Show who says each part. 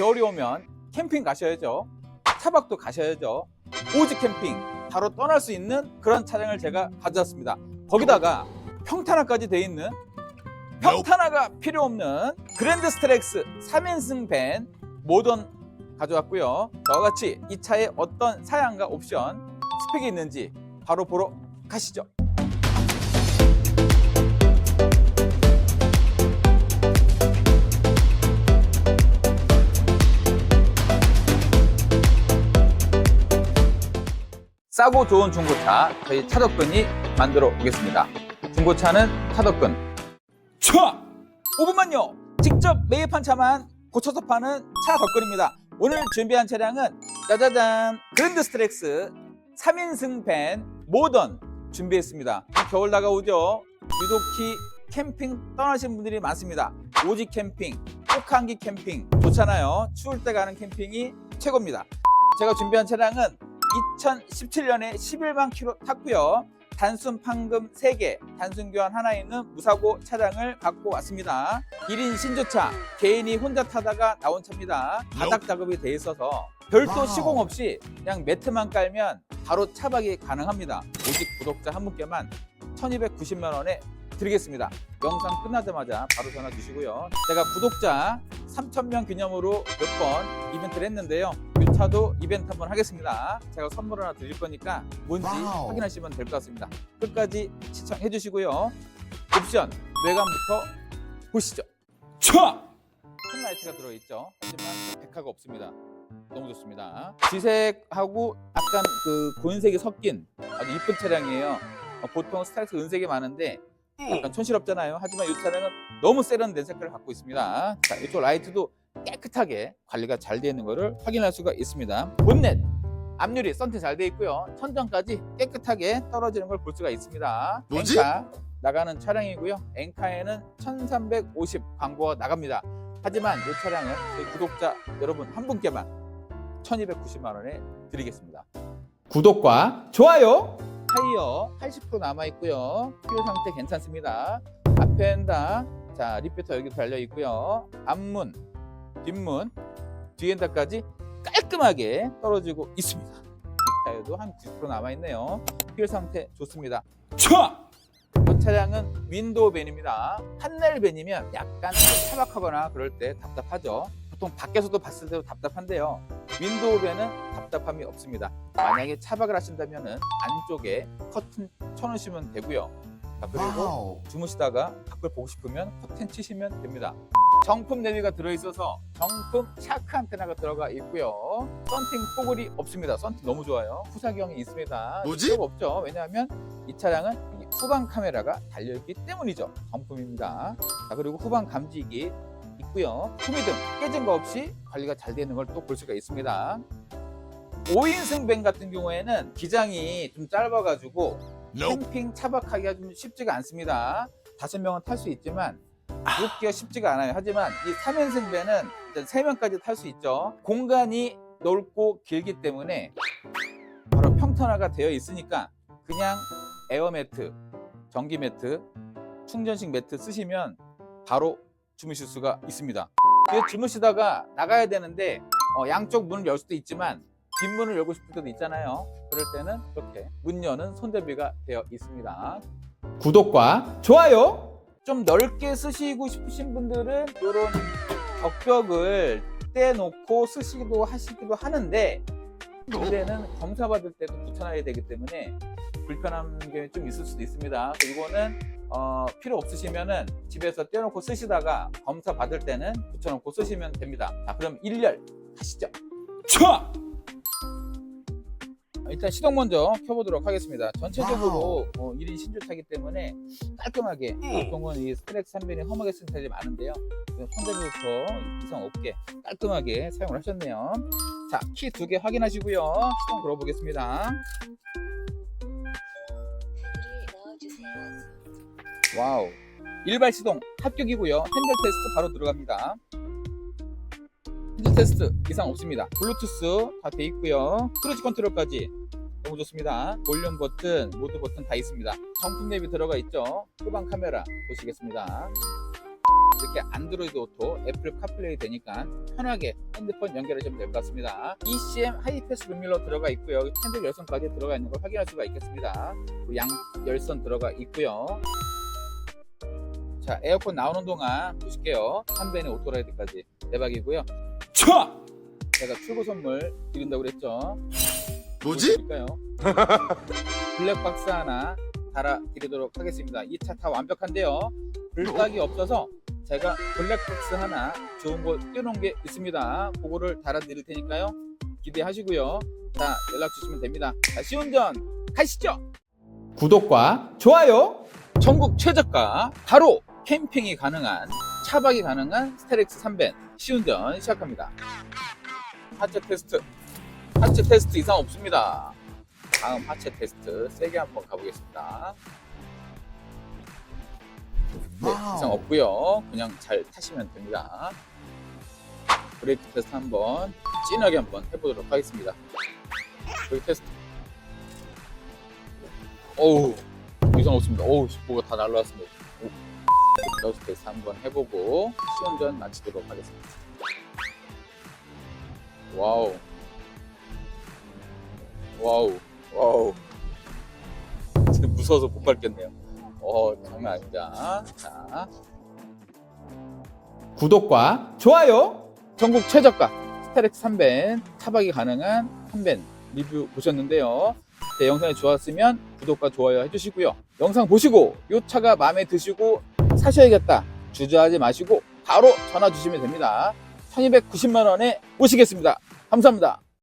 Speaker 1: 겨울이 오면 캠핑 가셔야죠. 차박도 가셔야죠. 오지 캠핑 바로 떠날 수 있는 그런 차량을 제가 가져왔습니다. 거기다가 평탄화까지 돼 있는 평탄화가 필요 없는 그랜드 스트렉스 3인승 밴 모던 가져왔고요. 저와 같이 이 차에 어떤 사양과 옵션, 스펙이 있는지 바로 보러 가시죠. 싸고 좋은 중고차 저희 차덕근이 만들어 보겠습니다. 중고차는 차덕근. 차! 5분만요. 직접 매입한 차만 고쳐서 파는 차덕근입니다. 오늘 준비한 차량은 짜자잔 그랜드 스트렉스 3인승 밴 모던 준비했습니다. 겨울 다가오죠. 유독히 캠핑 떠나신 분들이 많습니다. 오지 캠핑, 혹한기 캠핑 좋잖아요. 추울 때 가는 캠핑이 최고입니다. 제가 준비한 차량은 2017년에 11만 킬로 탔고요. 단순 판금 3개, 단순 교환 하나 있는 무사고 차량을 갖고 왔습니다. 1인 신조차, 개인이 혼자 타다가 나온 차입니다. 바닥 작업이 돼 있어서 별도. 시공 없이 그냥 매트만 깔면 바로 차박이 가능합니다. 오직 구독자 한 분께만 1290만 원에 드리겠습니다. 영상 끝나자마자 바로 전화 주시고요. 제가 구독자 3,000명 기념으로 몇 번 이벤트를 했는데요. 이 차도 이벤트 한번 하겠습니다. 제가 선물 하나 드릴 거니까 뭔지
Speaker 2: 와우.
Speaker 1: 확인하시면 될 것 같습니다. 끝까지 시청해 주시고요. 옵션 외관부터 보시죠. 차! 큰 들어있죠. 하지만 백화가 없습니다. 너무 좋습니다. 지색하고 약간 그 곤색이 섞인 아주 이쁜 차량이에요. 어, 보통 스타일스 은색이 많은데 약간 촌스럽잖아요. 하지만 이 차량은 너무 세련된 색깔을 갖고 있습니다. 자, 이쪽 라이트도 깨끗하게 관리가 잘 되어 있는 것을 확인할 수가 있습니다. 본넷 앞유리 썬팅 잘 되어 있고요. 천정까지 깨끗하게 떨어지는 걸 볼 수가 있습니다.
Speaker 2: 뭐지?
Speaker 1: 엔카 나가는 차량이고요. 엔카에는 1350 광고가 나갑니다. 하지만 이 차량은 저희 구독자 여러분 한 분께만 1290만 원에 드리겠습니다. 구독과 좋아요 타이어 80% 남아 있고요. 휠 상태 괜찮습니다. 앞에 엔다 자 리피터 여기 달려 있고요. 앞문, 뒷문, 뒤엔다까지 깔끔하게 떨어지고 있습니다. 이 타이어도 한 90% 남아 있네요. 휠 상태 좋습니다. 차! 이 차량은 윈도우 밴입니다. 판넬 밴이면 약간 차박하거나 그럴 때 답답하죠. 보통 밖에서도 봤을 때도 답답한데요. 윈도우 밴은 답답함이 없습니다. 만약에 차박을 하신다면 안쪽에 커튼 쳐놓으시면 되고요. 자, 그리고
Speaker 2: 와우.
Speaker 1: 주무시다가 밖을 보고 싶으면 커튼 치시면 됩니다. 정품 내비가 들어있어서 정품 샤크 안테나가 들어가 있고요. 썬팅 포글이 없습니다. 썬팅 너무 좋아요. 후사경이 있습니다.
Speaker 2: 뭐지?
Speaker 1: 없죠. 왜냐하면 이 차량은 이 후방 카메라가 달려있기 때문이죠. 정품입니다. 자, 그리고 후방 감지기 있고요. 후미등 깨진 거 없이 관리가 잘 되는 걸 또 볼 수가 있습니다. 5인승 밴 같은 경우에는 기장이 좀 짧아가지고 캠핑 차박하기가 좀 쉽지가 않습니다. 다섯 명은 탈 수 있지만 눕기가 쉽지가 않아요. 하지만 이 3인승 배는 일단 3명까지 탈 수 있죠. 공간이 넓고 길기 때문에 바로 평탄화가 되어 있으니까 그냥 에어매트, 전기 매트, 충전식 매트 쓰시면 바로 주무실 수가 있습니다. 주무시다가 나가야 되는데 어, 양쪽 문을 열 수도 있지만 뒷문을 열고 싶을 때도 있잖아요. 그럴 때는 이렇게 문 여는 손잡이가 되어 있습니다. 구독과 좋아요. 좀 넓게 쓰시고 싶으신 분들은 이런 격벽을 떼놓고 쓰시기도 하시기도 하는데 문제는 검사 받을 때도 붙여놔야 되기 때문에 불편한 게 좀 있을 수도 있습니다. 이거는 어, 필요 없으시면은 집에서 떼놓고 쓰시다가 검사 받을 때는 붙여놓고 쓰시면 됩니다. 자, 그럼 일렬 하시죠. 차! 일단 시동 먼저 켜보도록 하겠습니다. 전체적으로 어, 1인 신조차기 때문에 깔끔하게 보통은 이 스트렉 3변이 험하게 쓴 차들이 많은데요. 손잡이부터 이상 없게 깔끔하게 사용을 하셨네요. 자, 키 두 개 확인하시고요. 시동 걸어보겠습니다. 와우. 일발 시동 합격이고요. 핸들 테스트 바로 들어갑니다. 핸들 테스트 이상 없습니다. 블루투스 다 돼 있고요. 크루즈 컨트롤까지 너무 좋습니다. 볼륨 버튼, 모드 버튼 다 있습니다. 정품 랩이 들어가 있죠. 후방 카메라 보시겠습니다. 이렇게 안드로이드 오토, 애플 카플레이 되니까 편하게 핸드폰 연결하시면 될 것 같습니다. ECM 하이패스 룸밀러 들어가 있고요. 핸들 열선까지 들어가 있는 걸 확인할 수가 있겠습니다. 양 열선 들어가 있고요. 자, 에어컨 나오는 동안 보실게요. 3벤의 오토라이드까지 대박이고요. 촤! 제가 출고 선물 드린다고 그랬죠.
Speaker 2: 뭐지?
Speaker 1: 블랙박스 하나 달아 드리도록 하겠습니다. 이 차 다 완벽한데요. 불닭이 없어서 제가 블랙박스 하나 좋은 거 띄워놓은 게 있습니다. 그거를 달아 드릴 테니까요. 기대하시고요. 자, 연락 주시면 됩니다. 자, 시운전 가시죠. 구독과 좋아요. 전국 최저가 바로 캠핑이 가능한 차박이 가능한 스테렉스 3벤 시운전 시작합니다. 하체 테스트 하체 테스트 이상 없습니다. 다음 하체 테스트 세게 한번 가보겠습니다. 네. 이상 없고요. 그냥 잘 타시면 됩니다. 브레이크 테스트 한번 진하게 한번 해보도록 하겠습니다. 브레이크 테스트. 어우 이상 없습니다. 어우 뭐가 다 날라왔습니다. 러스 테스트 한번 해보고 시운전 마치도록 하겠습니다. 와우. 와우. 와우. 지금 무서워서 못 밟겠네요. 어, 장난 아닙니다. 자. 구독과 좋아요. 전국 최저가 스타렉스 3벤 차박이 가능한 3벤 리뷰 보셨는데요. 네, 영상이 좋았으면 구독과 좋아요 해주시고요. 영상 보시고 이 차가 마음에 드시고 사셔야겠다. 주저하지 마시고 바로 전화 주시면 됩니다. 1290만 원에 모시겠습니다. 감사합니다.